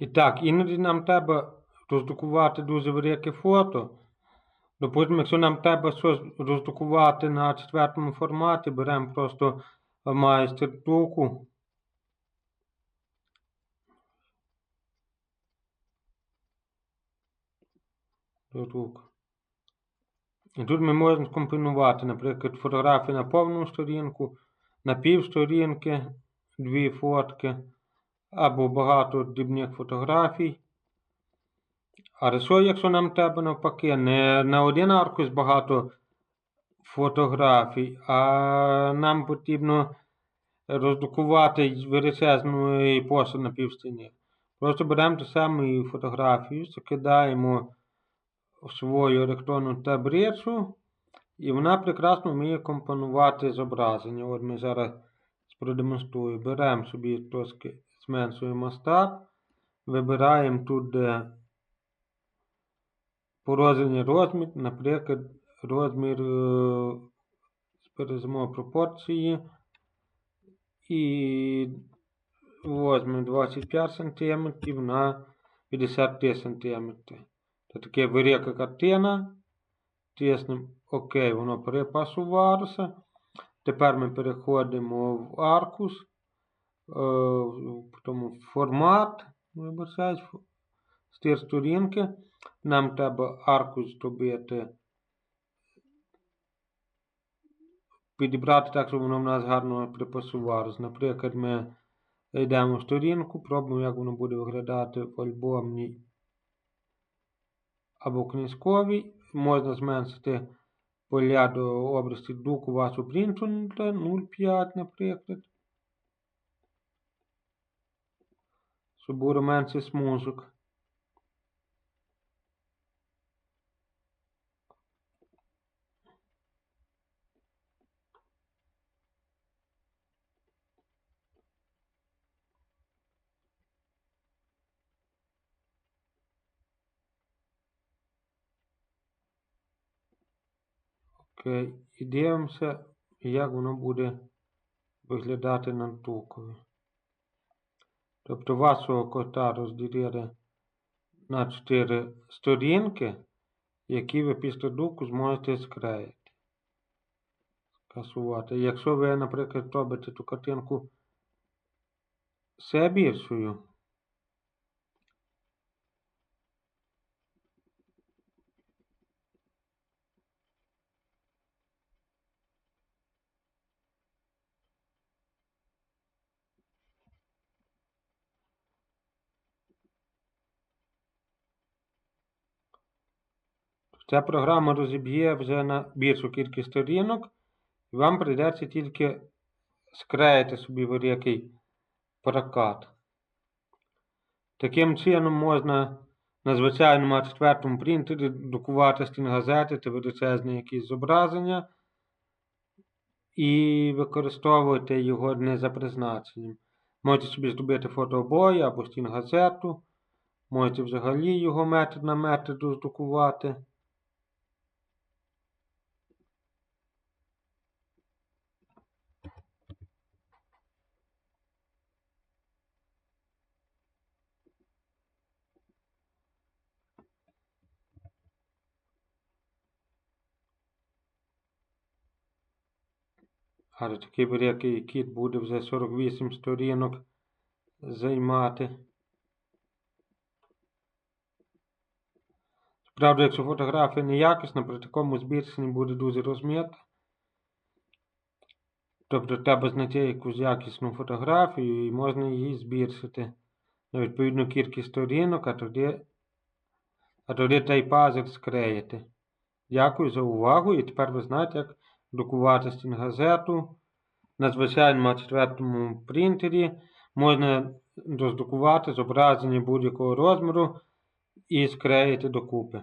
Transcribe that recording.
І так, іноді нам треба роздрукувати дуже велике фото. Допустимо, якщо нам треба щось роздрукувати на четвертому форматі, беремо просто майстер друку. Друк. І тут ми можемо скомпонувати, наприклад, фотографії на повну сторінку, на півсторінки, дві фотки, або багато дрібних фотографій. А що, якщо нам треба навпаки, не на один аркуш багато фотографій, а нам потрібно роздрукувати величезну посту на півстіні. Просто беремо ту саму фотографію, закидаємо в свою електронну таблицю, і вона прекрасно вміє компонувати зображення. От ми зараз продемонструю. Беремо собі трошки зменшуємо масштаб, вибираємо тут, де порозний розмір, наприклад, розмір е, збережемо пропорції і возьмемо 25 см на 53 см. Це таке велика картина. Тиснемо ОК, воно перепасувалося. Тепер ми переходимо в аркус, е, в формат, вибачаюсь, стир сторінки. Нам треба аркус зробити, підібрати так, щоб воно в нас гарно припасувалося. Наприклад, ми йдемо в сторінку, пробуємо, як воно буде виглядати в альбомній або книжковій. Можна зменшити поля до області друку вашу принту 0,5, наприклад. Щоб було менше смужок. Окей. І дивимося, як воно буде виглядати на друкові. Тобто вашого кота розділили на 4 сторінки, які ви після друку зможете склеїти. Скасувати. Якщо ви, наприклад, робите ту картинку ще більшою, Ця програма розіб'є вже на більшу кількість сторінок, і вам прийдеться тільки склеїти собі великий прокат. Таким чином можна на звичайному А4 принтері друкувати стінгазети та величезні якісь зображення і використовувати його не за призначенням. Можете собі зробити фотообої або стінгазету, можете взагалі його метр на метр роздрукувати. Такий великий кіт буде вже 48 сторінок займати. Правда, якщо фотографія неякісна, при такому збільшенні буде дуже розміта. Тобто треба знайти якусь якісну фотографію і можна її збільшити на відповідну кількість сторінок, а тоді, а тоді той пазл склеїти. Дякую за увагу і тепер ви знаєте, як друкувати стінгазету. На звичайному А4 принтері можна роздрукувати зображення будь-якого розміру і склеїти докупи.